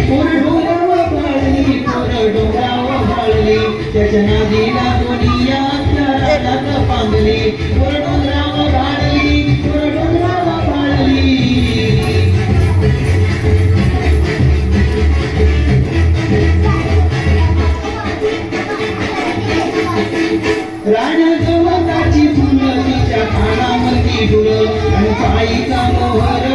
डोंगरावर भाळली पोर डोंगरावर भाळली त्याच्या नादीला दुनिया त्याला पांगली ಗುರು ಸಾಯಿ ಸಮೋಹರ